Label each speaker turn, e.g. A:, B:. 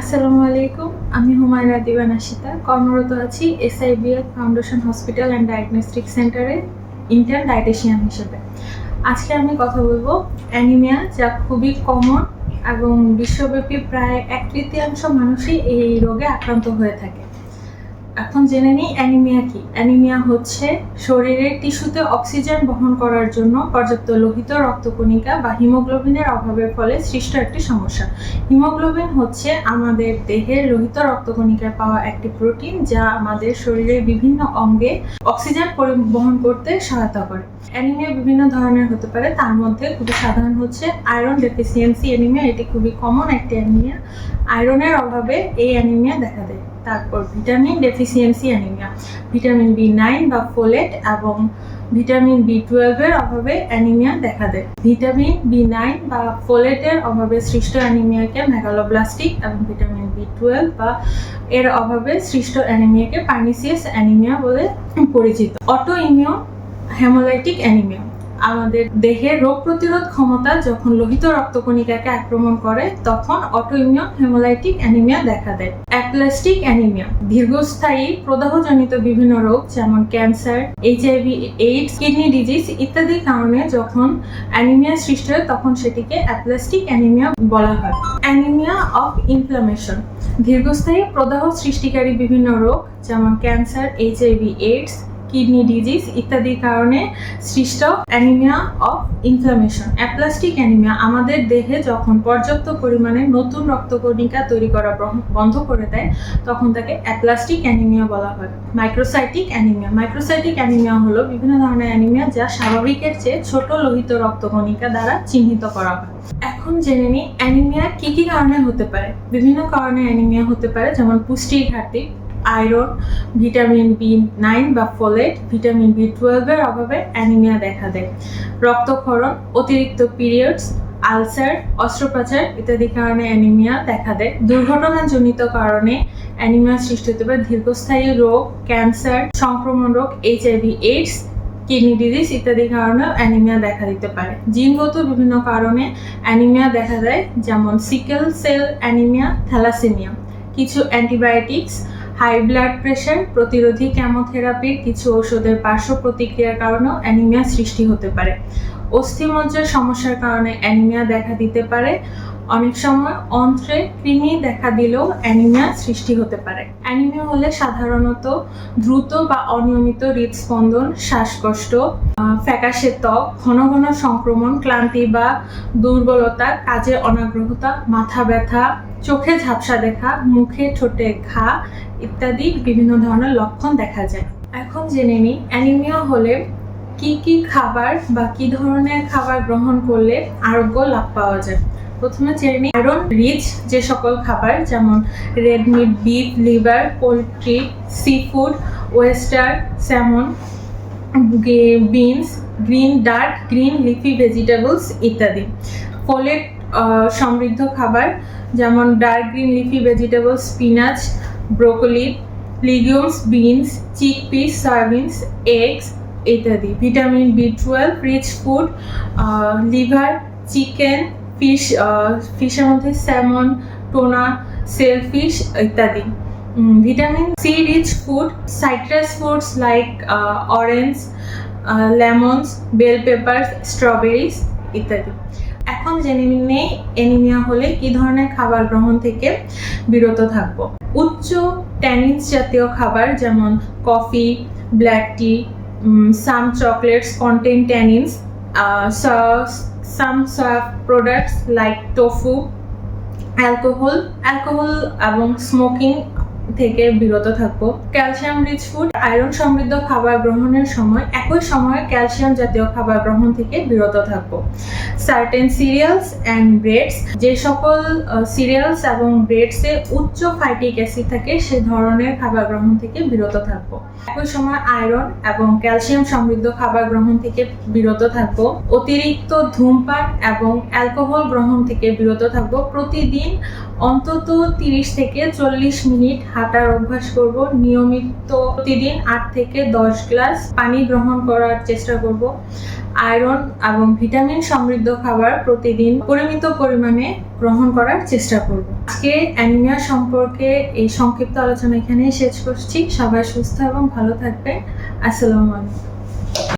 A: আসসালামু আলাইকুম, আমি হুমায়রা দিবান আশিতা কর্মরত আছি SIBF foundation hospital and diagnostic সেন্টারে ইন্টার্ন ডায়েটিশিয়ান হিসেবে। আজকে আমি কথা বলব অ্যানিমিয়া যা খুবই কমন এবং বিশ্বব্যাপী প্রায় এক তৃতীয়াংশ মানুষই এই রোগে আক্রান্ত হয়ে থাকে। এখন জেনে নিই অ্যানিমিয়া কি। অ্যানিমিয়া হচ্ছে শরীরের টিস্যুতে অক্সিজেন বহন করার জন্য পর্যাপ্ত লোহিত রক্তকণিকা বা হিমোগ্লোবিনের অভাবের ফলে সৃষ্ট একটি সমস্যা। হিমোগ্লোবিন হচ্ছে আমাদের দেহের লোহিত রক্তকণিকায় পাওয়া একটি প্রোটিন যা আমাদের শরীরের বিভিন্ন অঙ্গে অক্সিজেন পরিবহন করতে সহায়তা করে। অ্যানিমিয়া বিভিন্ন ধরনের হতে পারে, তার মধ্যে খুবই সাধারণ হচ্ছে আয়রন ডেফিসিয়েন্সি অ্যানিমিয়া। এটি খুবই কমন একটি অ্যানিমিয়া। আয়রনের অভাবে এই অ্যানিমিয়া দেখা দেয়। তারপর vitamin deficiency anemia vitamin B nine বা ফোলেট এবং ভিটামিন বি টুয়েলভের অভাবে অ্যানিমিয়া দেখা দেয়। ভিটামিন বি নাইন বা ফোলেটের অভাবে সৃষ্ট অ্যানিমিয়াকে মেগালোব্লাস্টিক এবং ভিটামিন বি টুয়েলভ বা এর অভাবে সৃষ্ট অ্যানিমিয়াকে পার্নিসিয়াস অ্যানিমিয়া বলে পরিচিত। অটো ইমিউন হেমোলাইটিক অ্যানিমিয়া আমাদের দেহের রোগ প্রতিরোধ ক্ষমতা যখন লোহিত রক্তকণিকাকে আক্রমণ করে, তখন অটোইমিউন হেমোলাইটিক অ্যানিমিয়া দেখা দেয়। অ্যাপ্লাস্টিক অ্যানিমিয়া, দীর্ঘস্থায়ী প্রদাহজনিত বিভিন্ন রোগ যেমন cancer HIV AIDS, kidney disease ইত্যাদির কারণে যখন অ্যানিমিয়া সৃষ্টি হয়, তখন সেটিকে অ্যাপ্লাস্টিক অ্যানিমিয়া বলা হয়। অ্যানিমিয়া অফ ইনফ্লামেশন, দীর্ঘস্থায়ী প্রদাহ সৃষ্টিকারী বিভিন্ন রোগ যেমন cancer HIV AIDS kidney disease ইত্যাদির কারণে সৃষ্ট anemia of inflammation aplastic anemia আমাদের দেহে যখন পর্যাপ্ত পরিমাণে নতুন রক্তকণিকা তৈরি করা বন্ধ- করে দেয়, তখন তাকে অ্যাপ্লাস্টিক অ্যানিমিয়া বলা হয়। মাইক্রোসাইটিক অ্যানিমিয়া মাইক্রোসাইটিক অ্যানিমিয়া হলো বিভিন্ন ধরনের অ্যানিমিয়া যা স্বাভাবিকের চেয়ে ছোট লোহিত রক্তকণিকা দ্বারা চিহ্নিত করা হয়। এখন জেনে নিই অ্যানিমিয়া কি কি কারণে হতে পারে। বিভিন্ন কারণে অ্যানিমিয়া হতে পারে, যেমন পুষ্টির ঘাটতি আয়রন, ভিটামিন বি নাইন বা ফোলেট, ভিটামিন বি টুয়েলভের অভাবে অ্যানিমিয়া দেখা দেয়। রক্তক্ষরণ, অতিরিক্ত পিরিয়ডস, আলসার, অস্ত্রোপচার ইত্যাদি কারণে অ্যানিমিয়া দেখা দেয়। দুর্ঘটনাজনিত কারণে অ্যানিমিয়া সৃষ্টি হতে পারে দীর্ঘস্থায়ী রোগ, ক্যান্সার, সংক্রমণ রোগ এইচআইভি এইডস, কিডনি ডিজিজ ইত্যাদি কারণেও অ্যানিমিয়া দেখা দিতে পারে। জিনগত বিভিন্ন কারণে অ্যানিমিয়া দেখা দেয়, যেমন সিকেল সেল অ্যানিমিয়া, থ্যালাসেমিয়া। কিছু অ্যান্টিবায়োটিক্স হাই ব্লাড প্রেশার, প্রতিরোধী কেমোথেরাপির কিছু ওষুধের পার্শ্ব প্রতিক্রিয়ার কারণেও অ্যানিমিয়া সৃষ্টি হতে পারে। অস্থিমজ্জার সমস্যার কারণে অ্যানিমিয়া দেখা দিতে পারে। অনেক সময় অন্ত্রে কৃমি দেখা দিলেও অ্যানিমিয়া সৃষ্টি হতে পারে। অ্যানিমিয়া হলে সাধারণত দ্রুত বা অনিয়মিত হৃদস্পন্দন, শ্বাসকষ্ট ফ্যাকাশে ত্বক, ঘন ঘন সংক্রমণ, ক্লান্তি বা দুর্বলতা, কাজে অনাগ্রহতা, মাথা ব্যথা, চোখে ঝাপসা দেখা, মুখে ঠোঁটে ঘা ইত্যাদি বিভিন্ন ধরনের লক্ষণ দেখা যায়। এখন জেনে নিই, অ্যানিমিয়া হলে কি কি খাবার বা কি ধরনের খাবার গ্রহণ করলে আরোগ্য লাভ পাওয়া যায়? প্রথমে জেনে নিই আয়রন রিচ যে সকল খাবার, যেমন red meat beef liver poultry seafood oyster salmon beans green dark green leafy vegetables ইত্যাদি। ফোলেট সমৃদ্ধ খাবার, যেমন dark green leafy vegetable spinach broccoli legumes beans chickpeas soybeans eggs ইত্যাদি vitamin B twelve rich food liver chicken fish ফিশের মধ্যে salmon tuna shellfish ইত্যাদি। Vitamin C rich food citrus foods like orange lemons bell pepper strawberries ইত্যাদি। এখন জেনে নেই anaemia হলে কি ধরনের খাবার গ্রহণ থেকে বিরত থাকব? উচ্চ ট্যানিনস জাতীয় খাবার যেমন coffee, black tea some chocolates contain tannins some soy products like tofu, alcohol alcohol এবং স্মোকিং থেকে বিরত থাকব। ক্যালসিয়াম রিচ ফুড আয়রন সমৃদ্ধ খাবার গ্রহণের সময়, একই সময়ে ক্যালসিয়াম জাতীয় খাবার গ্রহণ থেকে বিরত থাকব। সার্টেন সিরিয়ালস অ্যান্ড ব্রেডস যে সকল সিরিয়ালস এবং ব্রেডসে উচ্চ ফাইটিক অ্যাসিড থাকে, সে ধরনের খাবার গ্রহণ থেকে বিরত থাকব। একই সময় আয়রন এবং ক্যালসিয়াম সমৃদ্ধ খাবার গ্রহণ থেকে বিরত থাকব। অতিরিক্ত ধূমপান এবং অ্যালকোহল গ্রহণ থেকে বিরত থাকব। প্রতিদিন অন্তত তিরিশ থেকে চল্লিশ মিনিট হাঁটার অভ্যাস করব। নিয়মিত প্রতিদিন আট থেকে দশ গ্লাস পানি গ্রহণ করার চেষ্টা করব। আয়রন এবং ভিটামিন সমৃদ্ধ খাবার প্রতিদিন পরিমিত পরিমাণে গ্রহণ করার চেষ্টা করব। আজকে অ্যানিমিয়া সম্পর্কে এই সংক্ষিপ্ত আলোচনা এখানেই শেষ করছি। সবাই সুস্থ এবং ভালো থাকবেন। আসসালামু আলাইকুম।